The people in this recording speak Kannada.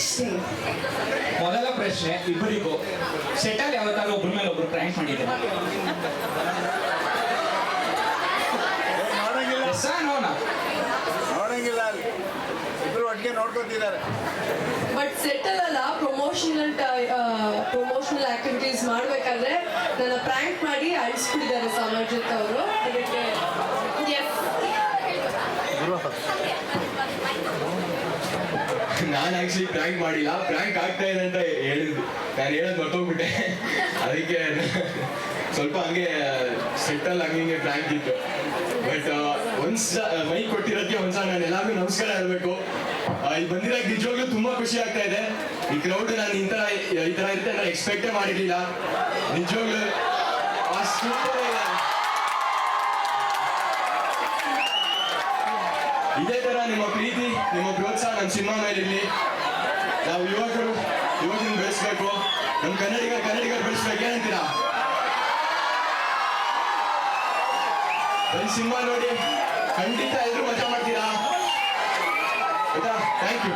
ಪ್ರಶ್ನೆ. ಮೊದಲ ಪ್ರಶ್ನೆ ಇಬ್ಬರಿಗೂ. ಸೆಟಲ್ ಯಾವತ್ತಾದ್ರೂ ಒಬ್ರ ಮೇಲೆ ಒಬ್ರು ಪ್ರ್ಯಾಂಕ್ ಮಾಡಿದ್ದಾರೆ ನೋಡಂಗಿಲ್ಲ ಎಸ್ ನೋನ ನೋಡಂಗಿಲ್ಲ ಅಲ್ಲಿ. ಇಬ್ರು ಒಟ್ಟಿಗೆ ನೋಡ್ಕೊತಿದ್ದಾರೆ. ಬಟ್ ಸೆಟಲ್ ಅಲ್ಲ ಪ್ರಮೋಷನಲ್ ಪ್ರಮೋಷನಲ್ ಆಕ್ಟಿವಿಟೀಸ್ ಮಾಡ್ಬೇಕಾದ್ರೆ ನನ್ನ ಪ್ರಾಂಕ್ ಮಾಡಿ ಅಳಿಸ್ಬಿಟ್ಟಿದ್ದಾರೆ ಸಮಾಜತ್ ನಾನು ಆಕ್ಚುಲಿ ಪ್ರ್ಯಾಂಕ್ ಮಾಡಿಲ್ಲ. ಪ್ರ್ಯಾಂಕ್ ಆಗ್ತಾ ಇದೆ ಅಂತ ಹೇಳಿದ್ದು ನಾನು ಹೇಳೋದು ಮರ್ತೋಗ್ಬಿಟ್ಟೆ. ಅದಕ್ಕೆ ಸ್ವಲ್ಪ ಹಂಗೆ ಸೆಟ್ಟಲ್ ಹಂಗೆ ಹಿಂಗೆ ಪ್ರ್ಯಾಂಕ್ ಇತ್ತು. ಬಟ್ ಒಂದ್ಸ ಮೈ ಕೊಟ್ಟಿರೋದಕ್ಕೆ ಒಂದ್ಸಲ ನಾನು ಎಲ್ಲರಿಗೂ ನಮಸ್ಕಾರ ಹೇಳ್ಬೇಕು. ಇಲ್ಲಿ ಬಂದಿರೋಕೆ ನಿಜವಾಗ್ಲೂ ತುಂಬಾ ಖುಷಿ ಆಗ್ತಾ ಇದೆ. ಈ ಕ್ರೌಡ್ ನಾನು ಥರ ಈ ಥರ ಇರುತ್ತೆ ನಾನು ಎಕ್ಸ್ಪೆಕ್ಟೇ ಮಾಡಿರ್ಲಿಲ್ಲ. ನಿಜವಾಗ್ಲೂ, ಆ super ಇದೆ. ತರ ನಿಮ್ಮ ಪ್ರೀತಿ, ನಿಮ್ಮ ಪ್ರೋತ್ಸಾಹ ನಮ್ಮ ಸಿನಿಮಾ ಮೇಲಿರಲಿ ನಾವು ಯುವಕರು ಯುವಕರು ಬೆಳೆಸ್ಬೇಕು. ನಮ್ಮ ಕನ್ನಡಿಗ ಕನ್ನಡಿಗ ಬೆಳೆಸ್ಬೇಕು, ಏನಂತೀರಾ? ಬರೀ ಸಿನಿಮಾ ನೋಡಿ. ಖಂಡಿತ ಎಲ್ಲರೂ ಮಜಾ ಮಾಡ್ತೀರಾ? ಆಯ್ತಾ? Thank you